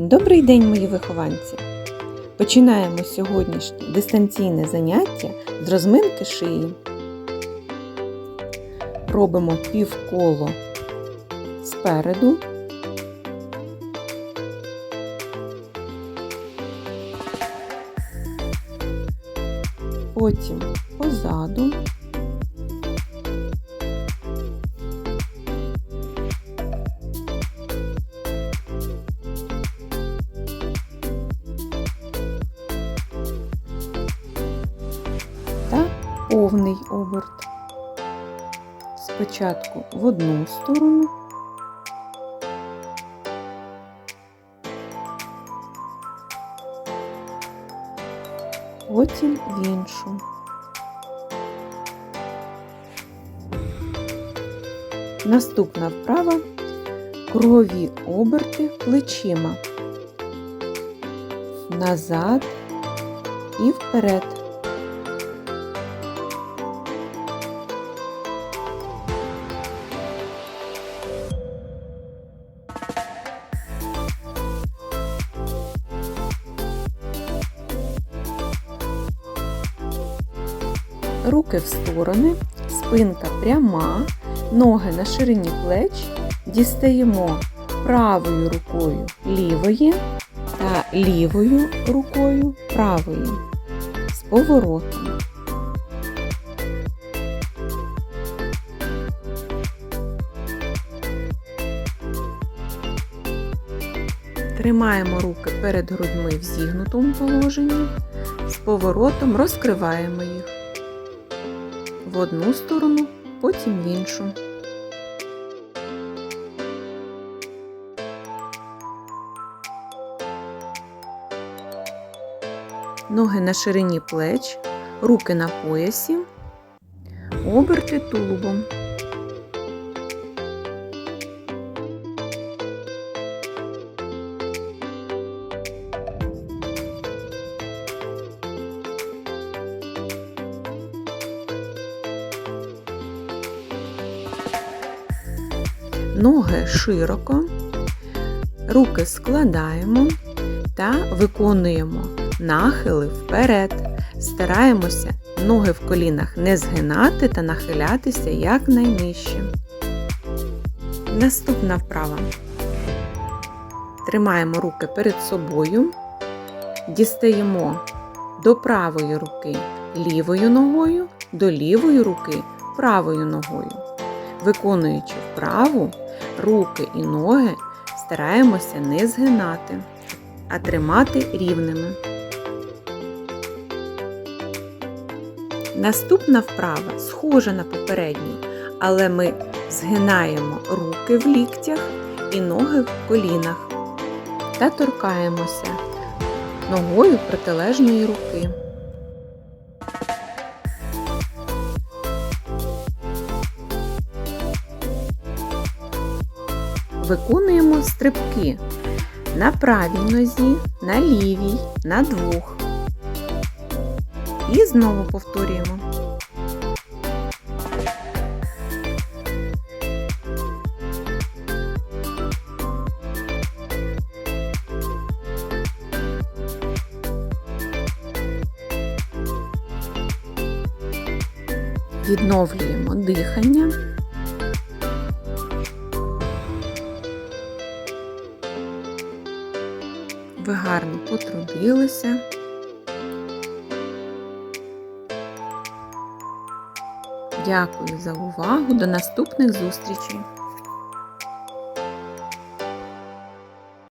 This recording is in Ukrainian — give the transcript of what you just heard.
Добрий день, мої вихованці! Починаємо сьогоднішнє дистанційне заняття з розминки шиї. Робимо півколо спереду. Потім позаду. Повний оберт. Спочатку в одну сторону, потім в іншу. Наступна вправа кругові оберти плечима. Назад і вперед. Руки в сторони, спинка пряма, ноги на ширині плеч, дістаємо правою рукою лівої та лівою рукою правої. З поворотом. Тримаємо руки перед грудьми в зігнутому положенні, з поворотом розкриваємо їх в одну сторону, потім в іншу. Ноги на ширині плеч, руки на поясі, оберти тулубом. Ноги широко, руки складаємо та виконуємо нахили вперед. Стараємося ноги в колінах не згинати та нахилятися якнайнижче. Наступна вправа. Тримаємо руки перед собою, дістаємо до правої руки лівою ногою, до лівої руки правою ногою. Виконуючи вправу, руки і ноги стараємося не згинати, а тримати рівними. Наступна вправа схожа на попередню, але ми згинаємо руки в ліктях і ноги в колінах та торкаємося ногою протилежної руки. Виконуємо стрибки на правій нозі, на лівій, на двох. І знову повторюємо. Відновлюємо дихання. Ви гарно потрудилися. Дякую за увагу. До наступних зустрічей!